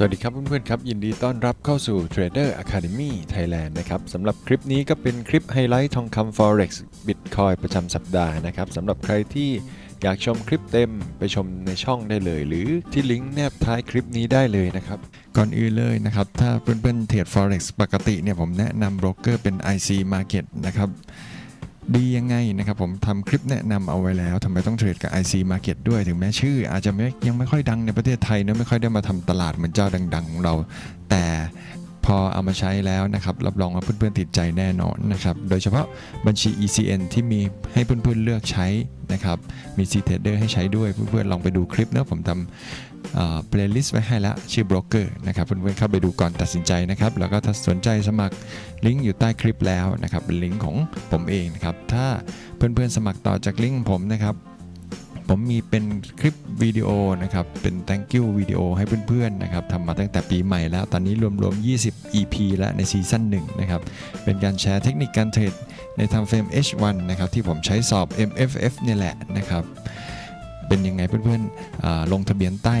สวัสดีครับเพื่อนๆครับ ยินดีต้อนรับเข้าสู่ Trader Academy Thailand นะครับสำหรับคลิปนี้ก็เป็นคลิปไฮไลท์ทองคำ Forex Bitcoin ประจำสัปดาห์นะครับสำหรับใครที่อยากชมคลิปเต็มไปชมในช่องได้เลย หรือที่ลิงก์แนบท้ายคลิปนี้ได้เลยนะครับ ก่อนอื่นเลยนะครับ ถ้าเพื่อนๆเทรด Forex ปกติเนี่ยผมแนะนำโบรกเกอร์เป็น IC Market นะครับ ดียังไงนะครับผมทำคลิปแนะนำเอาไว้แล้วทำไมต้องเทรดกับ IC Market ด้วยถึงแม้ชื่อ อาจจะไม่ยังไม่ค่อยดังในประเทศไทยนะไม่ค่อยได้มาทำตลาดเหมือนเจ้าดังๆของเรา แต่ พอเอามาใช้แล้วนะครับรับรองว่าเพื่อนๆติดใจแน่นอนนะครับโดยเฉพาะบัญชี ECN ที่มีให้เพื่อนๆเลือกใช้นะครับมี C Trader ให้ใช้ด้วยเพื่อนๆลองไปดูคลิปเนะผมทำเพลย์ลิสต์ไว้ให้แล้วชื่อ broker นะครับเพื่อนๆเข้าไปดูก่อนตัดสินใจนะครับแล้วก็ถ้าสนใจสมัครลิงก์อยู่ใต้คลิปแล้วนะครับเป็นลิงก์ของผมเองนะครับถ้าเพื่อนๆสมัครต่อจากลิงก์ผมนะครับ ผมมีเป็นคลิปวิดีโอนะครับ เป็น thank you วิดีโอให้เพื่อนๆนะครับทำมาตั้งแต่ปีใหม่แล้ว ตอนนี้รวมๆ 20 EP แล้วในซีซั่น1นะครับ เป็นการแชร์เทคนิคการเทรดในทำเฟรม H1 นะครับที่ผมใช้สอบ MFF เนี่ยแหละนะครับ เป็นยังไงเพื่อนๆลงทะเบียนใต้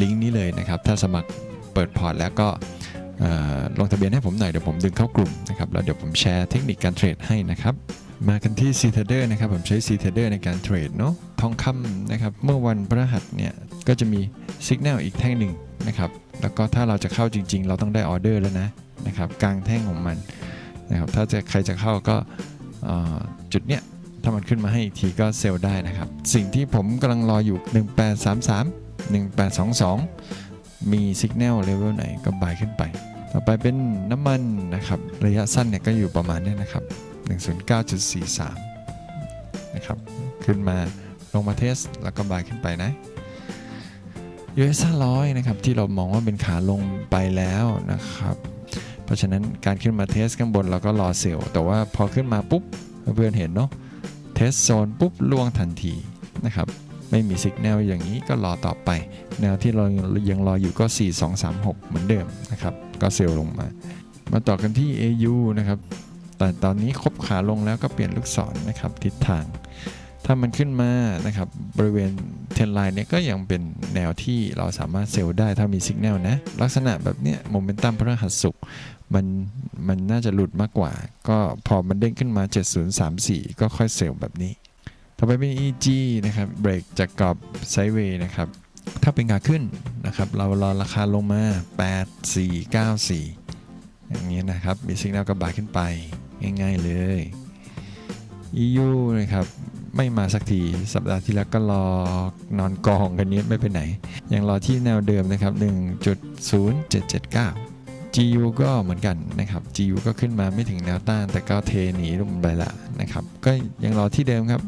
ลิงก์นี้เลยนะครับ ถ้าสมัครเปิดพอร์ตแล้วก็ลงทะเบียนให้ผมหน่อยเดี๋ยวผมดึงเข้ากลุ่มนะครับแล้วเดี๋ยวผมแชร์เทคนิคการเทรดให้นะครับ มากันที่ c t a d e r นะครับ ผมใช้ c t a d e r ในการเทรดเนาะทองคำนะครับ เมื่อวันพฤหัสเนี่ย ก็จะมีสัญญาณอีกแท่งหนึ่งนะครับ แล้วก็ถ้าเราจะเข้าจริง ๆ เราต้องได้ออเดอร์แล้วนะนะครับกลางแท่งของมันนะครับถ้าจะใครจะเข้าก็จุดเนี้ยถ้ามันขึ้นมาให้อีกทีก็เซลล์ได้นะครับ สิ่งที่ผมกำลังรออยู่ 1833 1822 มีสัญญาณเลเวลไหนก็บายขึ้นไป ต่อไปเป็นน้ำมันนะครับ ระยะสั้นเนี่ยก็อยู่ประมาณนี้นะครับ 109.43 นะครับ ขึ้นมาลงมาเทส แล้วก็บายขึ้นไปนะ US 500 นะครับ ที่เรามองว่าเป็นขาลงไปแล้วนะครับ เพราะฉะนั้นการขึ้นมาเทสข้างบนเราก็รอเซลล์แต่ว่าพอขึ้นมาปุ๊บ เพื่อนเห็นเนาะเทสโซนปุ๊บล่วงทันทีนะครับไม่มีสัญญาณอย่างนี้ก็รอต่อไป แนวที่เรายังรออยู่ก็ 4236 เหมือนเดิมนะครับ ก็เซลล์ลงมา มาต่อกันที่ AU นะครับ แต่ตอนนี้คบขาลงแล้วก็เปลี่ยนลูกศรนะครับทิศทาง ถ้ามันขึ้นมานะครับบริเวณเทนไลน์เนี่ยก็ยังเป็นแนวที่เราสามารถเซลล์ได้ถ้ามีสัญญาณนะ ลักษณะแบบเนี้ยโมเมนตัมพฤหัสศุกร์มันมันน่าจะหลุดมากกว่า ก็พอมันเด้งขึ้นมา 7034 ก็ค่อยเซลล์แบบนี้ ต่อไปเป็น EG นะครับเบรกจากกรอบไซด์เวย์นะครับถ้าเป็นขาขึ้นนะครับเรารอราคาลงมา 8494 อย่างนี้นะครับ มีสัญญาณกระบาดขึ้นไป ง่าย ๆ เลย EU นะครับไม่มาสักที สัปดาห์ที่แล้วก็รอนอนกองกันนี้ไม่ไปไหน ยังรอที่แนวเดิมนะครับ 1.0779 GU ก็เหมือนกันนะครับ GU ก็ขึ้นมาไม่ถึงแนวต้าน แต่ก็เทหนีลงไปละนะครับ ก็ยังรอที่เดิมครับ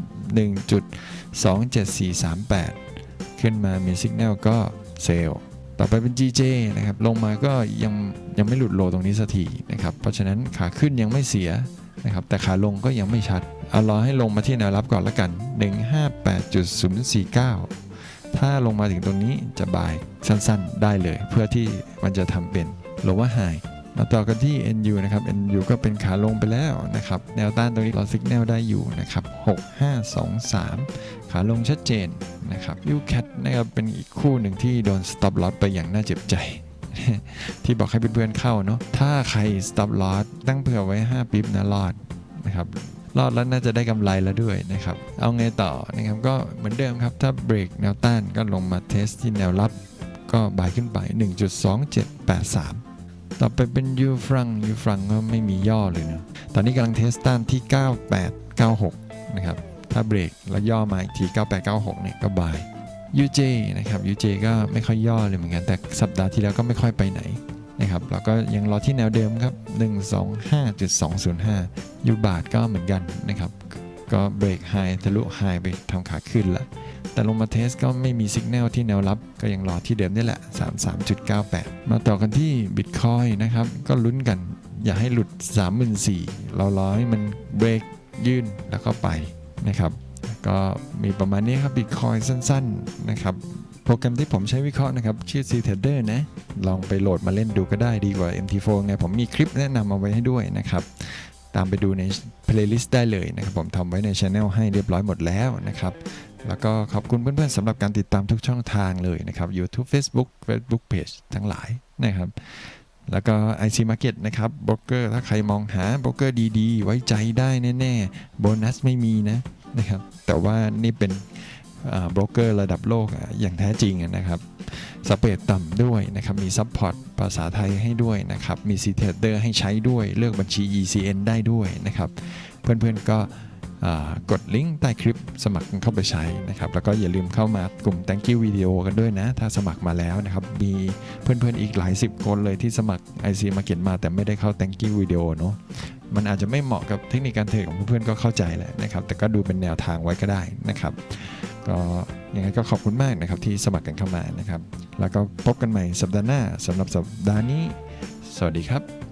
1.27438 ขึ้นมามีสัญญาณก็เซลล์ ต่อไปเป็น GJ นะครับลงมาก็ยังยังไม่หลุดโลตรงนี้สักทีนะครับเพราะฉะนั้นขาขึ้นยังไม่เสียนะครับแต่ขาลงก็ยังไม่ชัดเอารอให้ลงมาที่แนวรับก่อนละกัน 158.049 ถ้าลงมาถึงตรงนี้จะบายสั้นๆได้เลย เพื่อที่มันจะทำเป็น lower high มาต่อกันที่ NU นะครับ NU ก็เป็นขาลงไปแล้วนะครับ แนวต้านตรงนี้เราสัญญาณได้อยู่นะครับ 6523 ขาลงชัดเจนนะครับ UCAT นะครับเป็นอีกคู่หนึ่งที่โดน stop loss ไปอย่างน่าเจ็บใจ ที่บอกให้เพื่อนๆเข้าเนาะ ถ้าใคร stop loss ตั้งเผื่อไว้ 5 ปิ๊บนะรอดนะครับรอดแล้วน่าจะได้กำไรแล้วด้วยนะครับ เอาไงต่อนะครับก็เหมือนเดิมครับ ถ้าเบรกแนวต้านก็ลงมาเทสที่แนวรับก็บายขึ้นไป 1.2783 ต่อไปเป็นยูฟรังยูฟรังก็ไม่มีย่อเลยนะ ตอนนี้กำลังเทสต้านที่ 9896 นะครับ ถ้าเบรกแล้วย่อมาอีกที 9896 เนี่ยก็บาย UJ นะครับ UJ ก็ไม่ค่อยย่อเลยเหมือนกัน แต่สัปดาห์ที่แล้วก็ไม่ค่อยไปไหนนะครับแล้วก็ยังรอที่แนวเดิมครับ 125.205ยูบาทก็เหมือนกันนะครับ ก็เบรกไฮทะลุไฮไปทำขาขึ้นละ แต่ลงมาเทสก็ไม่มีสัญญาณที่แนวรับก็ยังรอที่เดิมนี่แหละ 33.98 มาต่อกันที่ Bitcoin นะครับ ก็ลุ้นกัน อย่าให้หลุด 34,000เรารอให้มันเบรกยื่นแล้วก็ไปนะครับ ก็มีประมาณนี้ครับ Bitcoin สั้นๆนะครับโปรแกรมที่ผมใช้วิเคราะห์นะครับ ชื่อ c t r a d e r นะ ลองไปโหลดมาเล่นดูก็ได้ดีกว่า MT4 ไงผมมีคลิปแนะนำเอาไว้ให้ด้วยนะครับ ตามไปดูใน playlist ได้เลยนะครับผมทำไว้ใน channel ให้เรียบร้อยหมดแล้วนะครับ แล้วก็ขอบคุณเพื่อนๆสำหรับการติดตามทุกช่องทางเลยนะครับ YouTube Facebook Facebook Page ทั้งหลายนะครับ แล้วก็ IC Market นะครับโบรกเกอร์ถ้าใครมองหาโบรกเกอร์ดีๆ ไว้ใจได้แน่ๆ โบนัสไม่มีนะนะครับ แต่ว่านี่เป็น โบรกเกอร์ระดับโลกอย่างแท้จริงนะครับสเปรดต่ำด้วยนะครับ มีซัพพอร์ตภาษาไทยให้ด้วยนะครับ มี c t เ a อร์ให้ใช้ด้วย เลือกบัญชี ECN ได้ด้วยนะครับ เพื่อนๆก็กดลิงก์ใต้คลิปสมัครเข้าไปใช้นะครับ แล้วก็อย่าลืมเข้ามากลุ่ม Thank you Video กันด้วยนะ ถ้าสมัครมาแล้วนะครับ มีเพื่อนๆอีกหลายสิบคนเลยที่สมัคร IC Market มาแต่ไม่ได้เข้า Thank you Video เนอะมันอาจจะไม่เหมาะกับเทคนิคการเทรดของเพื่อนๆก็เข้าใจแหละนะครับ แต่ก็ดูเป็นแนวทางไว้ก็ได้นะครับ ก็ยังไงก็ขอบคุณมากนะครับที่สมัครกันเข้ามานะครับ แล้วก็พบกันใหม่สัปดาห์หน้าสำหรับสัปดาห์นี้ สวัสดีครับ